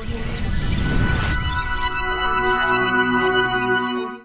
Audio.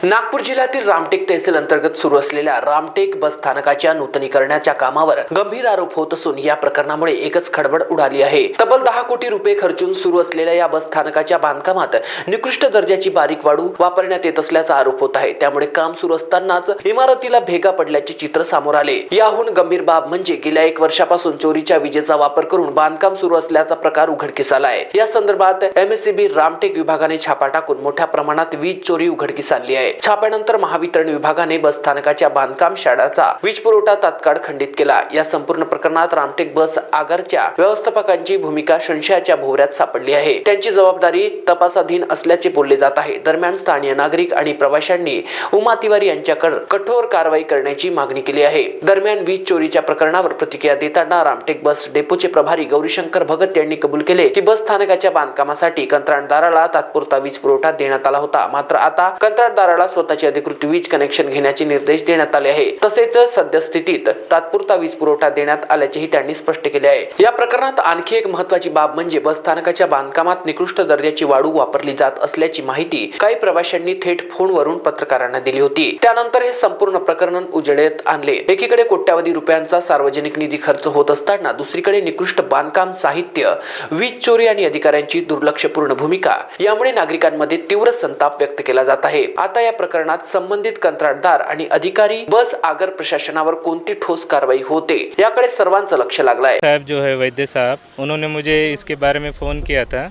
Nagpur जिल्ह्यातील रामटेक तहसील अंतर्गत सुरू असलेल्या रामटेक बस स्थानकाच्या नूतनीकरणाच्या कामावर गंभीर आरोप होत असून या प्रकरणामुळे एकच खडबड उडाली आहे. तब्बल दहा कोटी रुपये खर्चून सुरू असलेल्या या बस स्थानकाच्या बांधकामात निकृष्ट दर्जाची बारीक वाढू वापरण्यात येत असल्याचा आरोप होत आहे. त्यामुळे काम सुरू असतानाच इमारतीला भेगा पडल्याचे चित्र समोर आले. याहून गंभीर बाब म्हणजे गेल्या एक वर्षापासून चोरीच्या विजेचा वापर करून बांधकाम सुरू असल्याचा प्रकार उघडकीस आला आहे. या संदर्भात एमएससीबी रामटेक विभागाने छापा टाकून मोठ्या प्रमाणात वीज चोरी उघडकीस आणली आहे. छाप्यानंतर महावितरण विभागाने बस स्थानकाच्या बांधकाम शाळाचा वीज पुरवठा तात्काळ खंडित केला. या संपूर्ण प्रकरणात रामटेक बस आगारच्या व्यवस्थापकांची भूमिका संशयाच्या भोवऱ्यात सापडली आहे. त्यांची जबाबदारी तपासाधीन असल्याचे बोलले जात आहे. दरम्यान स्थानीय नागरिक आणि प्रवाशांनी उमा तिवारी यांच्याकडे कठोर कारवाई करण्याची मागणी केली आहे. दरम्यान वीज चोरीच्या प्रकरणावर प्रतिक्रिया देताना रामटेक बस डेपोचे प्रभारी गौरीशंकर भगत यांनी कबूल केले की बस स्थानकाच्या बांधकामासाठी कंत्राटदाराला तात्पुरता वीज पुरवठा देण्यात आला होता. मात्र आता कंत्राटदाराला स्वतःचे अधिकृत वीज कनेक्शन घेण्याचे निर्देश देण्यात आले आहे. तसेच सद्यस्थितीत तात्पुरता वीज पुरवठा देण्यात आल्याचेही त्यांनी स्पष्ट केले आहे. या प्रकरणात आणखी एक महत्वाची बाब म्हणजे बस स्थानकाच्या बांधकामात निकृष्ट दर्जाची वाळू वापरली जात असल्याची माहिती काही प्रवाशांनी थेट फोनवरून पत्रकारांना दिली होती. त्यानंतर हे संपूर्ण प्रकरण उजेडात आणले. एकीकडे कोट्यावधी रुपयांचा सार्वजनिक निधी खर्च होत असताना दुसरीकडे निकृष्ट बांधकाम साहित्य वीज चोरी आणि अधिकाऱ्यांची दुर्लक्षपूर्ण भूमिका यामुळे नागरिकांमध्ये तीव्र संताप व्यक्त केला जात आहे. आता या प्रकरणात संबंधित कंत्राटदार आणि अधिकारी बस आगर प्रशासनावर कोणती ठोस कारवाई होते? याकडे सर्वांचं लक्ष लागला साहेब साहब जो है वैद्य साहब उन्होंने मुझे इसके बारे में फ़ोन किया था।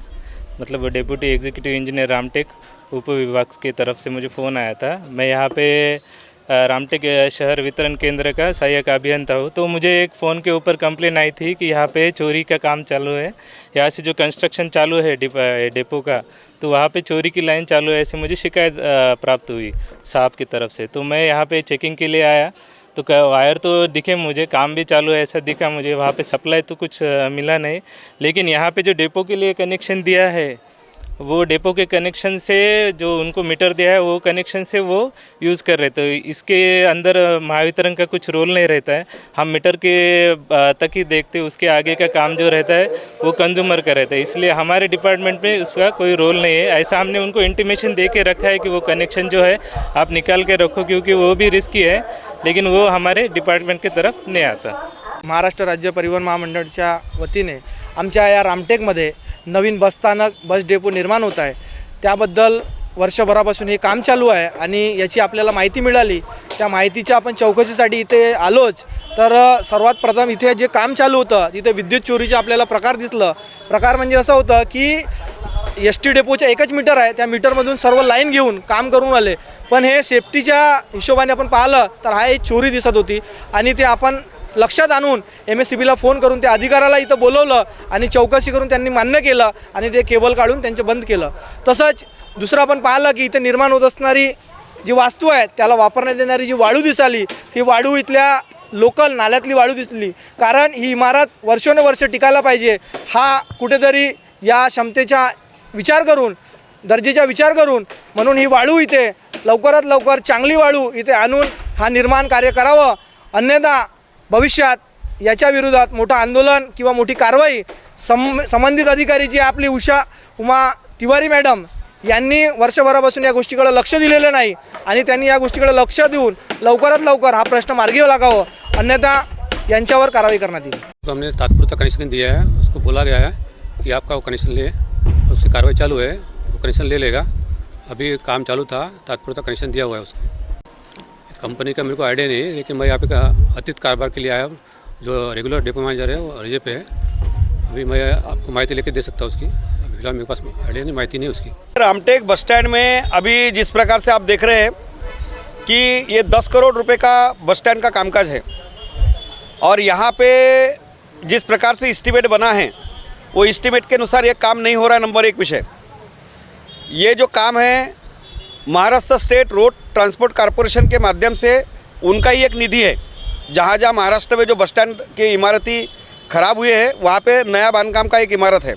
मतलब डेप्युटी एग्जीक्यूटिव इंजीनियर रामटेक उप विभाग की तरफ से मुझे फ़ोन आया था। मैं यहाँ पे रामटेक शहर वितरण केंद्र का सहायक अभियंता हूँ। तो मुझे एक फ़ोन के ऊपर कंप्लेन आई थी कि यहाँ पे चोरी का काम चालू है। यहाँ से जो कंस्ट्रक्शन चालू है डिप, का तो वहाँ पे चोरी की लाइन चालू है ऐसे मुझे शिकायत प्राप्त हुई साहब की तरफ़ से। तो मैं यहाँ पे चेकिंग के लिए आया। तो वायर तो दिखे मुझे काम भी चालू है ऐसा दिखा मुझे। वहाँ पे सप्लाई तो कुछ मिला नहीं। लेकिन यहाँ पे जो डेपो के लिए कनेक्शन दिया है वो डेपो के कनेक्शन से जो उनको मीटर दिया है, वो कनेक्शन से वो यूज़ कर रहे तो इसके अंदर महावितरण का कुछ रोल नहीं रहता है। हम मीटर के तक ही देखते उसके आगे का काम जो रहता है, वो कंज्यूमर का रहता है इसलिए हमारे डिपार्टमेंट में उसका कोई रोल नहीं है। ऐसा हमने उनको इंटीमेशन दे के रखा है कि वो कनेक्शन जो है, आप निकाल के रखो, क्योंकि वो भी रिस्की है, लेकिन वो हमारे डिपार्टमेंट की तरफ़ नहीं आता। महाराष्ट्र राज्य परिवहन महामंडळाच्या वतीने आमच्या या रामटेकमध्ये नवीन बसस्थानक बस डेपो निर्माण होत आहे. त्याबद्दल वर्षभरापासून हे काम चालू आहे आणि याची आपल्याला माहिती मिळाली. त्या माहितीच्या आपण चौकशीसाठी इथे आलोच. तर सर्वात प्रथम इथे जे काम चालू होतं तिथे विद्युत चोरीचे आपल्याला प्रकार दिसलं. प्रकार म्हणजे असं होतं की एस टी डेपोच्या एकच मीटर आहे. त्या मीटरमधून सर्व लाईन घेऊन काम करून आले. पण हे सेफ्टीच्या हिशोबाने आपण पाहिलं तर हा एक चोरी दिसत होती. आणि ते आपण लक्षात आणून एम एस सी बीला फोन करून त्या अधिकाऱ्याला इथं बोलवलं आणि चौकशी करून त्यांनी मान्य केलं आणि ते केबल काढून त्यांचे बंद केलं. तसंच दुसरं आपण पाहिलं की इथं निर्माण होत असणारी जी वास्तू आहे त्याला वापरण्यात येणारी जी वाळू दिसाली ती वाळू इथल्या लोकल नाल्यातली वाळू दिसली. कारण ही इमारत वर्षानुवर्ष टिकायला पाहिजे. हा कुठेतरी या क्षमतेचा विचार करून दर्जेचा विचार करून म्हणून ही वाळू इथे लवकरात लवकर चांगली वाळू इथे आणून हा निर्माण कार्य करावं. अन्यथा भविष्यात याच्या विरोधात मोठं आंदोलन किंवा मोठी कारवाई सं संबंधित अधिकारी जी आपली उषा उमा तिवारी मॅडम यांनी वर्षभरापासून या गोष्टीकडे लक्ष दिलेलं नाही आणि त्यांनी या गोष्टीकडे लक्ष देऊन लवकरात लवकर हा प्रश्न मार्गी लागावं. अन्यथा यांच्यावर कारवाई करण्यात येईल. तो हमने तात्पुरता कनेक्शन दिया है उसको बोला गया है कि आपका वो कनेक्शन ले उसकी कार्रवाई चालू है वो कनेक्शन ले लेगा। अभी काम चालू था तात्पुरता कनेक्शन दिया हुआ है उसको। कंपनी का मेरे को आइडिया नहीं है, लेकिन मैं यहाँ पे का- अतीत कारोबार के लिए आया हूँ, जो रेगुलर डिपो मैनेजर है वो रजे पे है। अभी मैं आपको माहिती लेके दे सकता हूँ उसकी। फ़िलहाल मेरे पास आइडिया नहीं, माहिती नहीं उसकी। रामटेक बस स्टैंड में अभी जिस प्रकार से आप देख रहे हैं कि ये दस करोड़ रुपये का बस स्टैंड का कामकाज है और यहाँ पे जिस प्रकार से इस्टीमेट बना है, वो इस्टीमेट के अनुसार ये काम नहीं हो रहा है, नंबर एक विषय। ये जो काम है Maharashtra state road transport corporation के माध्यम से उनका ही एक निधि है। जहाँ जहाँ महाराष्ट्र में जो बस स्टैंड की इमारती खराब हुए हैं, वहाँ पे नया बांधकाम का एक इमारत है।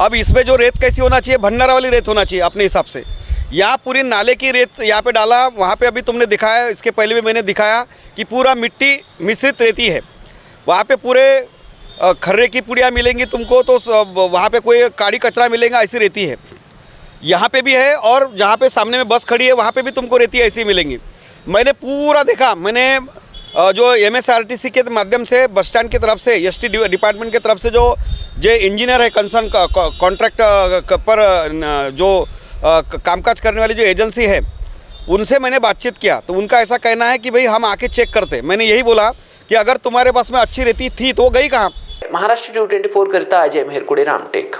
अब इसमें जो रेत कैसी होना चाहिए, भंडारा वाली रेत होना चाहिए अपने हिसाब से। यहाँ पूरी नाले की रेत यहाँ पे डाला, वहाँ पे अभी तुमने दिखाया, इसके पहले भी मैंने दिखाया कि पूरा मिट्टी मिश्रित रेती है। वहाँ पे पूरे खर्रे की पुड़िया मिलेंगी तुमको तो वहाँ पे कोई काड़ी कचरा मिलेगा, ऐसी रहती है। यहाँ पे भी है और जहाँ पे सामने में बस खड़ी है, वहाँ पे भी तुमको रेती ऐसी मिलेंगी। मैंने पूरा देखा, मैंने जो एमएसआरटीसी के माध्यम से, बस स्टैंड की तरफ़ से एसटी डिपार्टमेंट की तरफ़ से जो जो इंजीनियर है कंसर्न कॉन्ट्रैक्ट पर जो कामकाज करने वाली जो एजेंसी है, उनसे मैंने बातचीत किया। तो उनका ऐसा कहना है कि भाई, हम आके चेक करते मैंने यही बोला कि अगर तुम्हारे पास में अच्छी रेती थी तो वो गई कहाँ? महाराष्ट्र ट्वेंटी फोर करता अजय मेहरकुडे रामटेक।